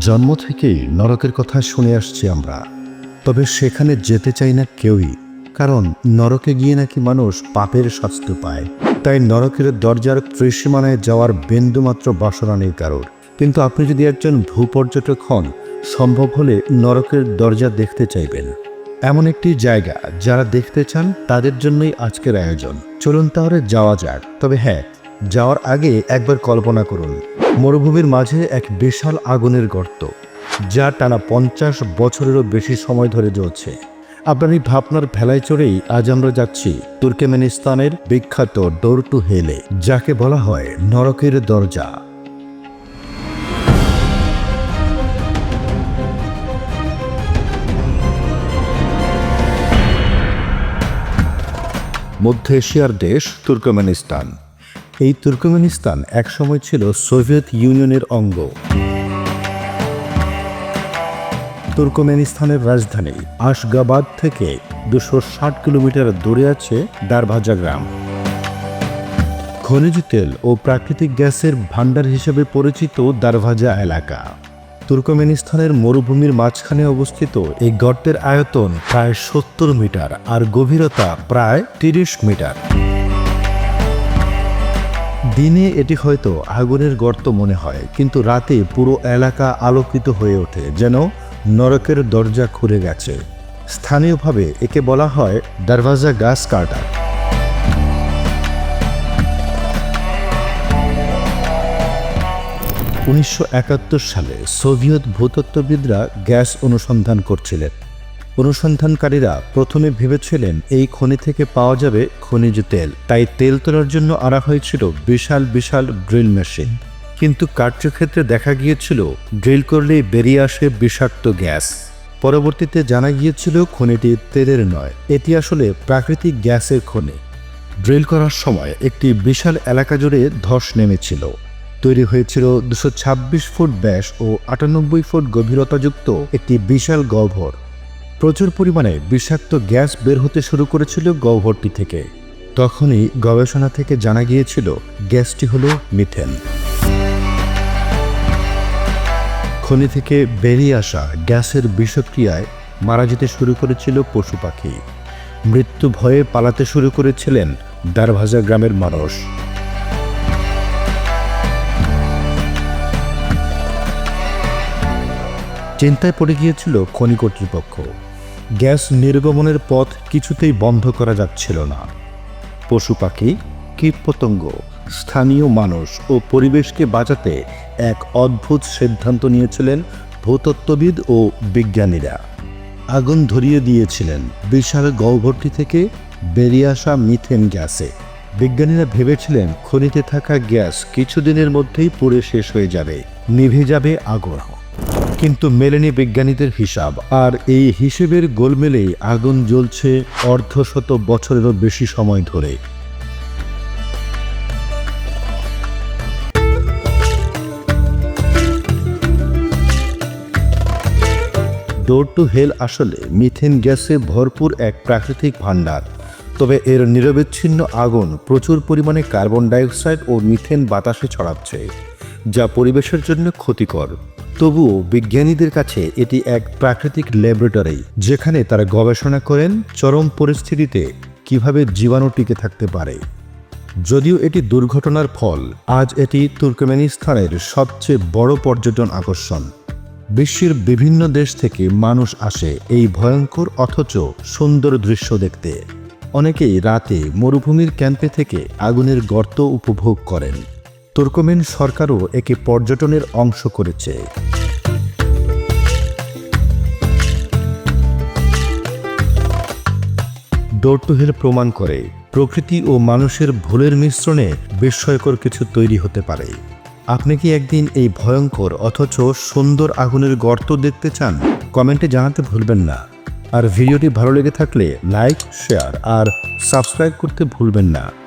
জন্ম থেকেই নরকের কথা শুনে আসছি আমরা। তবে সেখানে যেতে চাই না কেউই, কারণ নরকে গিয়ে নাকি মানুষ পাপের শাস্তি পায়। তাই নরকের দরজার ত্রিসীমানায় যাওয়ার বিন্দুমাত্র বাসনা নেই কারোর। কিন্তু আপনি যদি একজন ভূপর্যটক হন, সম্ভব হলে নরকের দরজা দেখতে চাইবেন। এমন একটি জায়গা যারা দেখতে চান, তাদের জন্যই আজকের আয়োজন। চলুন তাহলে যাওয়া যাক। তবে হ্যাঁ যাওয়ার আগে একবার কল্পনা করুন, মরুভূমির মাঝে এক বিশাল আগুনের গর্ত, যা টানা পঞ্চাশ বছরেরও বেশি সময় ধরে জ্বলছে। আপনার এই ভাবনার ভেলায় চড়েই আজ আমরা যাচ্ছি তুর্কমেনিস্তানের বিখ্যাত ডোর টু হেলে, যাকে বলা হয় নরকের দরজা। মধ্য এশিয়ার দেশ তুর্কমেনিস্তান। এই তুর্কমেনিস্তান একসময় ছিল সোভিয়েত ইউনিয়নের অঙ্গ। তুর্কমেনিস্তানের রাজধানী আশগাবাদ থেকে দুশো ষাট কিলোমিটার দূরে আছে দারভাজা গ্রাম। খনিজ তেল ও প্রাকৃতিক গ্যাসের ভাণ্ডার হিসেবে পরিচিত দারভাজা এলাকা। তুর্কমেনিস্তানের মরুভূমির মাঝখানে অবস্থিত এই গর্তের আয়তন প্রায় সত্তর মিটার আর গভীরতা প্রায় তিরিশ মিটার। দিনে এটি হয়তো আগুনের গর্ত মনে হয়, কিন্তু রাতে পুরো এলাকা আলোকিত হয়ে ওঠে, যেন নরকের দরজা খুলে গেছে। স্থানীয়ভাবে একে বলা হয় দরওয়াজা গাছ কাটা। উনিশশো একাত্তর সালে সোভিয়েত ভূতত্ত্ববিদরা গ্যাস অনুসন্ধান করছিলেন। অনুসন্ধানকারীরা প্রথমে ভেবেছিলেন এই খনি থেকে পাওয়া যাবে খনিজ তেল। তাই তেল তোলার জন্য আনা হয়েছিল বিশাল বিশাল ড্রিল মেশিন। কিন্তু কার্যক্ষেত্রে দেখা গিয়েছিল, ড্রিল করলেই বেরিয়ে আসে বিষাক্ত গ্যাস। পরবর্তীতে জানা গিয়েছিল খনিটি তেলের নয়। এটি আসলে প্রাকৃতিক গ্যাসের খনি। ড্রিল করার সময় একটি বিশাল এলাকা জুড়ে ধস নেমেছিল। তৈরি হয়েছিল দুশো ফুট ব্যাস ও আটানব্বই ফুট গভীরতাযুক্ত একটি বিশাল গহ্বর। প্রচুর পরিমাণে বিষাক্ত গ্যাস বের হতে শুরু করেছিল গহ্বরটি থেকে। তখনই গবেষণা থেকে জানা গিয়েছিল গ্যাসটি হল মিথেন। খনি থেকে বেরিয়ে আসা গ্যাসের বিষক্রিয়ায় মারা যেতে শুরু করেছিল পশু পাখি। মৃত্যু ভয়ে পালাতে শুরু করেছিলেন দারভাজা গ্রামের মানুষ। চিন্তায় পড়ে গিয়েছিল খনি কর্তৃপক্ষ। গ্যাস নির্গমনের পথ কিছুতেই বন্ধ করা যাচ্ছিল না। পশু পাখি, কীটপতঙ্গ, স্থানীয় মানুষ ও পরিবেশকে বাঁচাতে এক অদ্ভুত সিদ্ধান্ত নিয়েছিলেন ভূতত্ত্ববিদ ও বিজ্ঞানীরা। আগুন ধরিয়ে দিয়েছিলেন বিশাল গহ্বরটি থেকে বেরিয়ে আসা মিথেন গ্যাসে। বিজ্ঞানীরা ভেবেছিলেন খনিতে থাকা গ্যাস কিছুদিনের মধ্যেই পুড়ে শেষ হয়ে যাবে, নিভে যাবে আগুন কিন্তু মেলেনি বিজ্ঞানীদের হিসাব। আর এই হিসেবের গোলমেলেই আগুন জ্বলছে অর্ধশত বছরেরও বেশি সময় ধরে। ডোর টু হেল আসলে মিথেন গ্যাসে ভরপুর এক প্রাকৃতিক ভাণ্ডার। তবে এর নিরবিচ্ছিন্ন আগুন প্রচুর পরিমাণে কার্বন ডাইঅক্সাইড ও মিথেন বাতাসে ছড়াচ্ছে, যা পরিবেশের জন্য ক্ষতিকর। তবুও বিজ্ঞানীদের কাছে এটি এক প্রাকৃতিক ল্যাবরেটরি, যেখানে তারা গবেষণা করেন চরম পরিস্থিতিতে কীভাবে জীবাণু টিকে থাকতে পারে। যদিও এটি দুর্ঘটনার ফল, আজ এটি তুর্কমেনিস্তানের সবচেয়ে বড় পর্যটন আকর্ষণ। বিশ্বের বিভিন্ন দেশ থেকে মানুষ আসে এই ভয়ঙ্কর অথচ সুন্দর দৃশ্য দেখতে। অনেকেই রাতে মরুভূমির ক্যাম্পে থেকে আগুনের গর্ত উপভোগ করেন। তুর্কমেন সরকারও একে পর্যটনের অংশ করেছে। ডোর টু হিল প্রমাণ করে, প্রকৃতি ও মানুষের ভুলের মিশ্রণে বিস্ময়কর কিছু তৈরি হতে পারে। আপনি কি একদিন এই ভয়ঙ্কর অথচ সুন্দর আগুনের গর্ত দেখতে চান? কমেন্টে জানাতে ভুলবেন না। আর ভিডিওটি ভালো লেগে থাকলে লাইক, শেয়ার আর সাবস্ক্রাইব করতে ভুলবেন না।